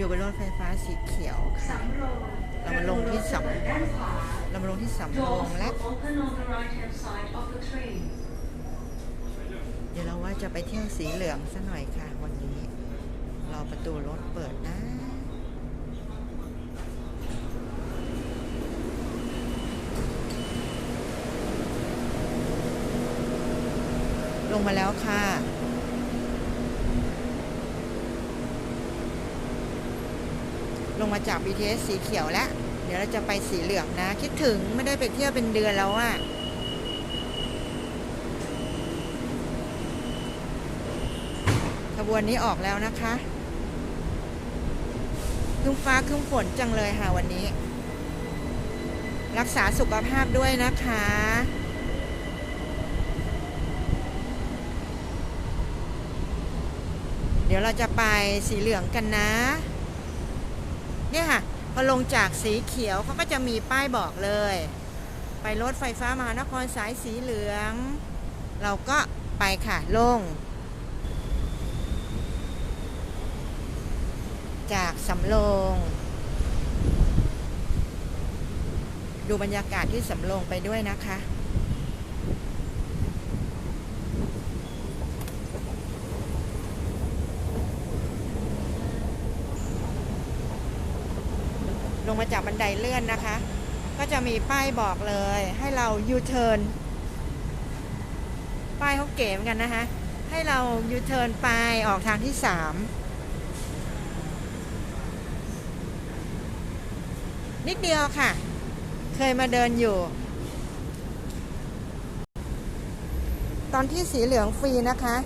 อยู่บนรถไฟฟ้าสีเขียวค่ะ เรามาลงที่สำเรามาลงที่สำโรงและ Open on the right hand side of the train. เดี๋ยวเราว่าจะไปเที่ยวสีเหลืองซะหน่อยค่ะวันนี้ รอประตูรถเปิดนะลงมาแล้วค่ะ ลงมาจาก BTS สีเขียวแล้ว เดี๋ยวเราจะไปสีเหลืองนะ คิดถึงไม่ได้ไปเที่ยวเป็นเดือนแล้วอะขบวนนี้ออกแล้วนะคะครึ้มฟ้าครึ้มฝนจังเลยค่ะวันนี้ รักษาสุขภาพด้วยนะคะเดี๋ยวเราจะไปสีเหลืองกันนะ เนี่ยค่ะพอลงจากสีเขียวเขาก็จะมีป้ายบอกเลย ไปรถไฟฟ้ามหานครสายสีเหลือง เราก็ไปค่ะลง จากสำโรงดูบรรยากาศที่สำโรงไปด้วยนะคะ ลงมาจากบันไดเลื่อนนะคะ ก็จะมีป้ายบอกเลยให้เรายูเทิร์นป้ายเขาเก๋เหมือนกันนะคะ ให้เรายูเทิร์นไปออกทางที่สามนิดเดียวค่ะ เคยมาเดินอยู่ ตอนที่สีเหลืองฟรีนะคะ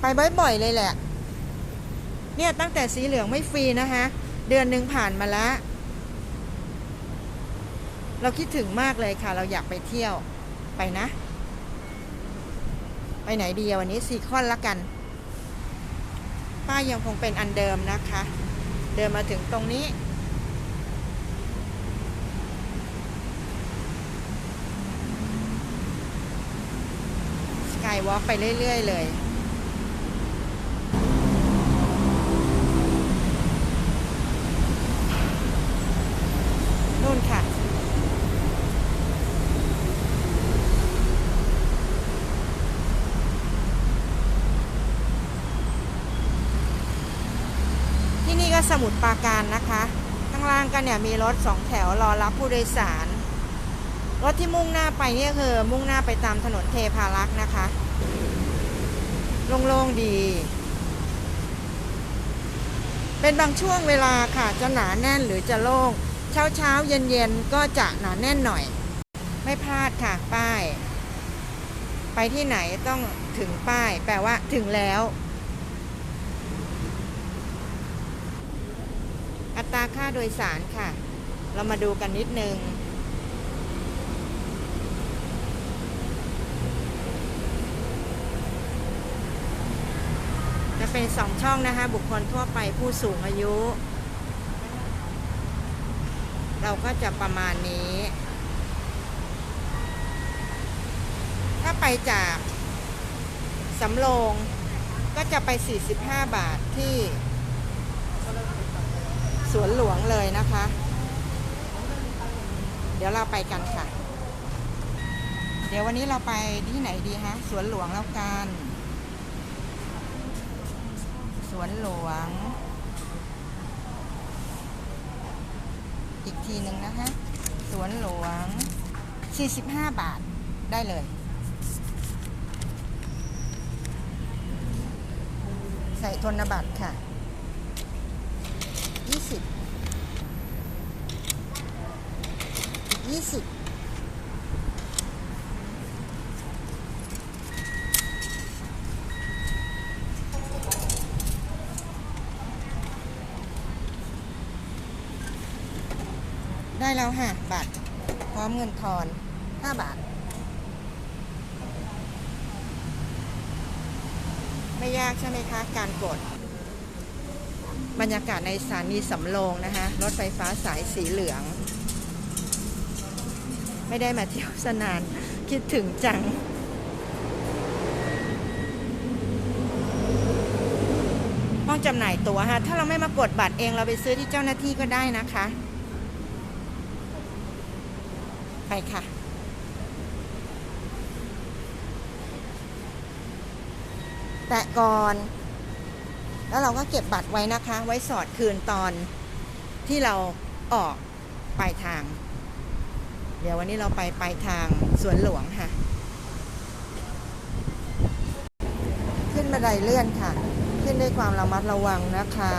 ไปบ่อยๆเลยแหละ เนี่ยตั้งแต่สีเหลืองไม่ฟรีนะคะ เดือนหนึ่งผ่านมาแล้วเราคิดถึงมากเลยค่ะ เราอยากไปเที่ยวไปนะ ไปไหนดีวันนี้ซีคอนละกัน ป้ายยังคงเป็นอันเดิมนะคะ เดินมาถึงตรงนี้ สกายวอล์กไปเรื่อย ๆ เลย นู่นค่ะ ที่นี่ก็สมุทรปราการนะคะ ข้างล่างกันเนี่ยมีรถสองแถวรอรับผู้โดยสาร รถที่มุ่งหน้าไปนี่คือ มุ่งหน้าไปตามถนนเทพารักษ์นะคะ โล่งๆดีเป็นบางช่วงเวลาค่ะ จะหนาแน่นหรือจะโล่ง เช้าเช้าเย็นเย็นก็จะหนาแน่นหน่อย ไม่พลาดค่ะป้าย ไปที่ไหนต้องถึงป้าย แปลว่าถึงแล้ว อัตราค่าโดยสารค่ะ เรามาดูกันนิดนึงจะเป็นสองช่องนะคะ บุคคลทั่วไปผู้สูงอายุ เราก็จะประมาณนี้ ถ้าไปจากสำโรงก็จะไป 45 บาทที่สวนหลวงเลยนะคะ เดี๋ยวเราไปกันค่ะ เดี๋ยววันนี้เราไปที่ไหนดีฮะสวนหลวงแล้วกัน สวนหลวง อีกทีหนึ่งนะคะ สวนหลวง 45 บาทได้เลย ใส่ธนบัตรค่ะ 20อีก20 แล้วค่ะบัตรพร้อมเงินทอน 5 บาท ไม่ยากใช่ไหมคะ การกด บรรยากาศในสถานีสำโรงนะคะ รถไฟฟ้าสายสีเหลือง ไม่ได้มาเที่ยวสนาน คิดถึงจังห้องจำหน่ายตั๋วฮะถ้าเราไม่มากดบัตรเองเราไปซื้อที่เจ้าหน้าที่ก็ได้นะคะ ไปค่ะแตะก่อน แล้วเราก็เก็บบัตรไว้นะคะ ไว้สอดคืนตอนที่เราออกปลายทาง เดี๋ยววันนี้เราไปปลายทางสวนหลวงค่ะ ขึ้นบันไดเลื่อนค่ะ ขึ้นด้วยความระมัดระวังนะคะ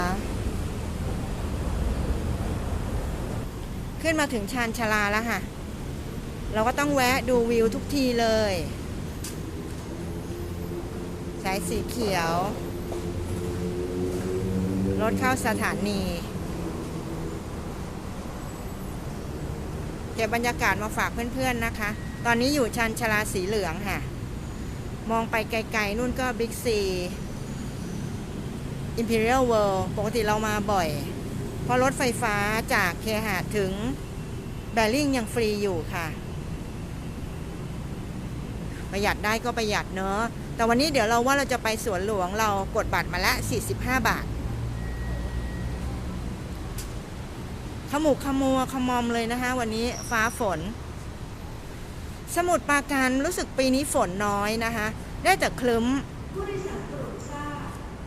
ขึ้นมาถึงชานชาลาแล้วค่ะ เราก็ต้องแวะดูวิวทุกทีเลย สายสีเขียว รถเข้าสถานีเก็บบรรยากาศมาฝากเพื่อนๆนะคะ ตอนนี้อยู่ชันชลาสีเหลืองค่ะ มองไปไกลๆนู่นก็บิ๊กซี Imperial World ปกติเรามาบ่อย เพราะรถไฟฟ้าจากเคหะถึงแบริ่งยังฟรีอยู่ค่ะ ประหยัดได้ก็ประหยัดเนอะแต่วันนี้เดี๋ยวเราว่าเราจะไปสวนหลวงเรากดบัตรมาละ 45 บาท ขมุกขมัวขมอมเลยนะคะ วันนี้ฟ้าฝน สมุดปราการรู้สึกปีนี้ฝนน้อยนะคะ ได้แต่คลึ้ม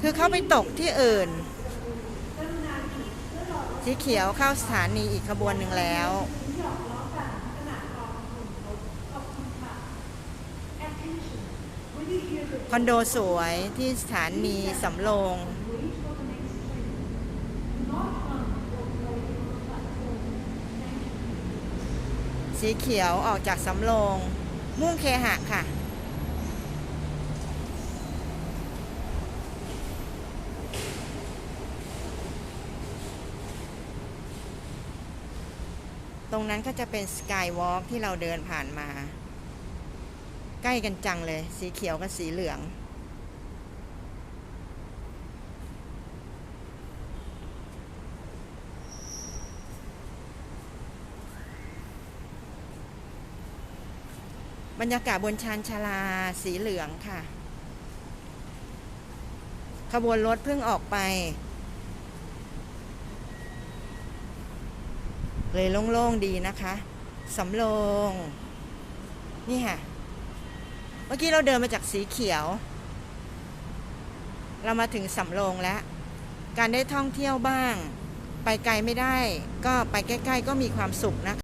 คือเข้าไปตกที่อื่น สีเขียวเข้าสถานีอีกขบวนหนึ่งแล้ว คอนโดสวยที่สถานีสำโรงสีเขียวออกจากสำโรง มุ่งเคหะค่ะ ตรงนั้นก็จะเป็นสกายวอล์กที่เราเดินผ่านมา ใกล้กันจังเลย สีเขียวกับสีเหลือง บรรยากาศบนชานชาลาสีเหลืองค่ะ ขบวนรถเพิ่งออกไป เลยโล่งๆดีนะคะสำโรง นี่ค่ะ เมื่อกี้เราเดินมาจากสีเขียว เรามาถึงสำโรงแล้ว การได้ท่องเที่ยวบ้าง ไปไกลไม่ได้ ก็ไปใกล้ ๆ ก็มีความสุขนะคะ